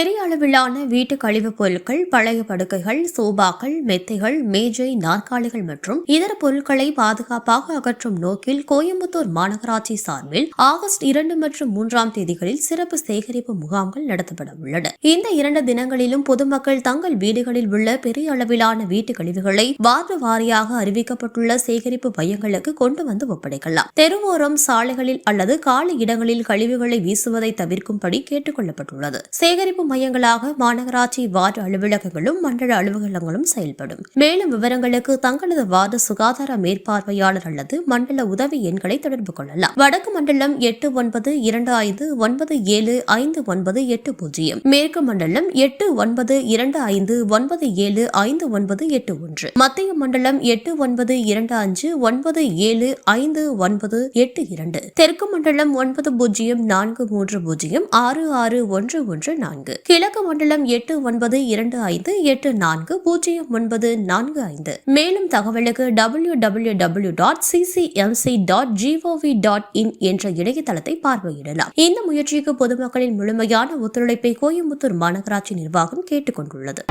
பெரிய அளவிலான வீட்டு கழிவுப் பொருட்கள் பழைய படுக்கைகள் சோபாக்கள் மெத்தைகள் மேஜை நாற்காலிகள் மற்றும் இதர பொருட்களை பாதுகாப்பாக அகற்றும் நோக்கில் கோயம்புத்தூர் மாநகராட்சி சார்பில் ஆகஸ்ட் இரண்டு மற்றும் மூன்றாம் தேதிகளில் சிறப்பு சேகரிப்பு முகாம்கள் நடத்தப்பட உள்ளன. இந்த இரண்டு தினங்களிலும் பொதுமக்கள் தங்கள் வீடுகளில் உள்ள பெரிய அளவிலான வீட்டு கழிவுகளை வார்டு வாரியாக அறிவிக்கப்பட்டுள்ள சேகரிப்பு மையங்களுக்கு கொண்டு வந்து ஒப்படைக்கலாம். தெருவோரம் சாலைகளில் அல்லது காலி இடங்களில் கழிவுகளை வீசுவதை தவிர்க்கும்படி கேட்டுக் கொள்ளப்பட்டுள்ளது. சேகரிப்பு மையங்களாக மாநகராட்சி வார்டு அலுவலகங்களும் மண்டல அலுவலகங்களும் செயல்படும். மேலும் விவரங்களுக்கு தங்களது வார்டு சுகாதார மேற்பார்வையாளர் அல்லது மண்டல உதவி எண்களை தொடர்பு கொள்ளலாம். வடக்கு மண்டலம் எட்டு ஒன்பது இரண்டு ஐந்து ஒன்பது ஏழு ஐந்து ஒன்பது எட்டு பூஜ்ஜியம். மேற்கு மண்டலம் எட்டு ஒன்பது இரண்டு ஐந்து ஒன்பது ஏழு ஐந்து ஒன்பது எட்டு ஒன்று. மத்திய மண்டலம் எட்டு ஒன்பது இரண்டு அஞ்சு ஒன்பது ஏழு ஐந்து ஒன்பது எட்டு இரண்டு. தெற்கு மண்டலம் ஒன்பது பூஜ்ஜியம் நான்கு மூன்று பூஜ்ஜியம் ஆறு ஆறு ஒன்று ஒன்று நான்கு. கிழக்கு மண்டலம் எட்டு ஒன்பது இரண்டு ஐந்து எட்டு நான்கு பூஜ்ஜியம் ஒன்பது நான்கு ஐந்து. மேலும் தகவலுக்கு W W W dot CCMC dot GOV dot in என்ற இணையதளத்தை பார்வையிடலாம். இந்த முயற்சிக்கு பொதுமக்களின் முழுமையான ஒத்துழைப்பை கோயம்புத்தூர் மாநகராட்சி நிர்வாகம் கேட்டுக்கொண்டுள்ளது.